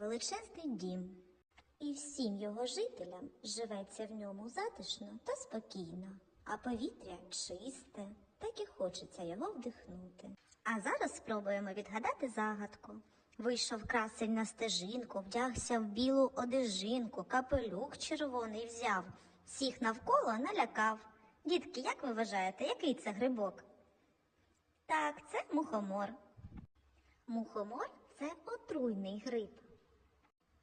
величезний дім, і всім його жителям живеться в ньому затишно та спокійно, а повітря чисте, так і хочеться його вдихнути. А зараз спробуємо відгадати загадку. Вийшов красень на стежинку, вдягся в білу одежинку, капелюх червоний взяв, всіх навколо налякав. Дітки, як ви вважаєте, який це грибок? Так, це мухомор. Мухомор це отруйний гриб.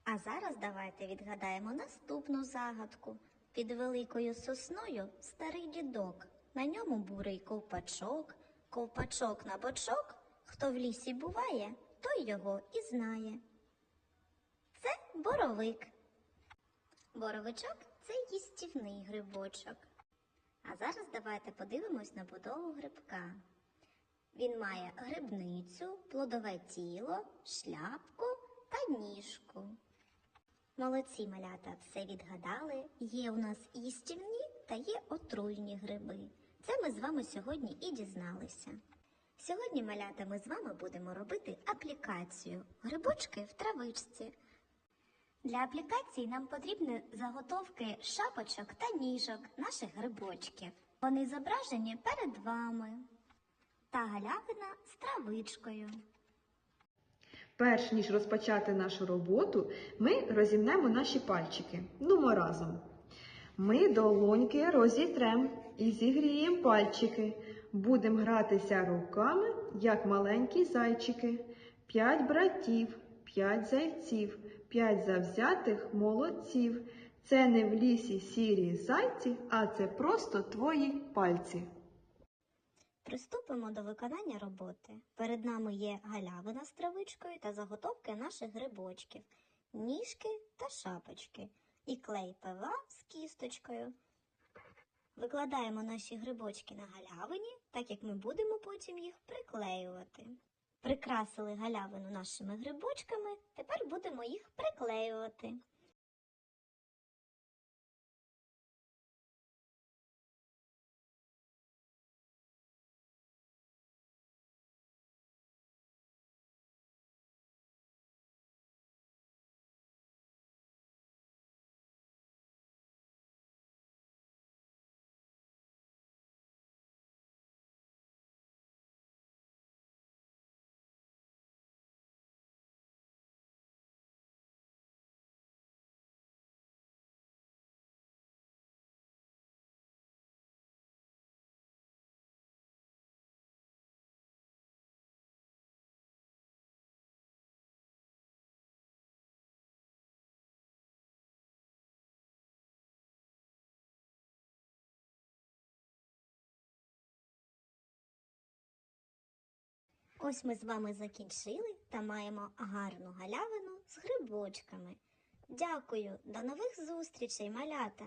А зараз давайте відгадаємо наступну загадку. Під великою сосною старий дідок. На ньому бурий ковпачок, ковпачок на бочок. Хто в лісі буває, той його і знає. Це боровик. Боровичок це їстівний грибочок. А зараз давайте подивимось на будову грибка. Він має грибницю, плодове тіло, шляпку та ніжку. Молодці малята все відгадали. Є у нас їстівні та є отруйні гриби. Це ми з вами сьогодні і дізналися. Сьогодні, малята, ми з вами будемо робити аплікацію грибочки в травичці. Для аплікації нам потрібні заготовки шапочок та ніжок наших грибочків. Вони зображені перед вами та галявина з травичкою. Перш ніж розпочати нашу роботу, ми розімнемо наші пальчики. Нумо разом. Ми долоньки розітрем і зігріємо пальчики. Будемо гратися руками, як маленькі зайчики. П'ять братів, п'ять зайців, п'ять завзятих молодців. Це не в лісі сірі зайці, а це просто твої пальці. Приступимо до виконання роботи. Перед нами є галявина з травичкою та заготовки наших грибочків, ніжки та шапочки і клей ПВА з кісточкою. Викладаємо наші грибочки на галявині, так як ми будемо потім їх приклеювати. Прикрасили галявину нашими грибочками, тепер будемо їх приклеювати. Ось ми з вами закінчили та маємо гарну галявину з грибочками. Дякую, до нових зустрічей, малята!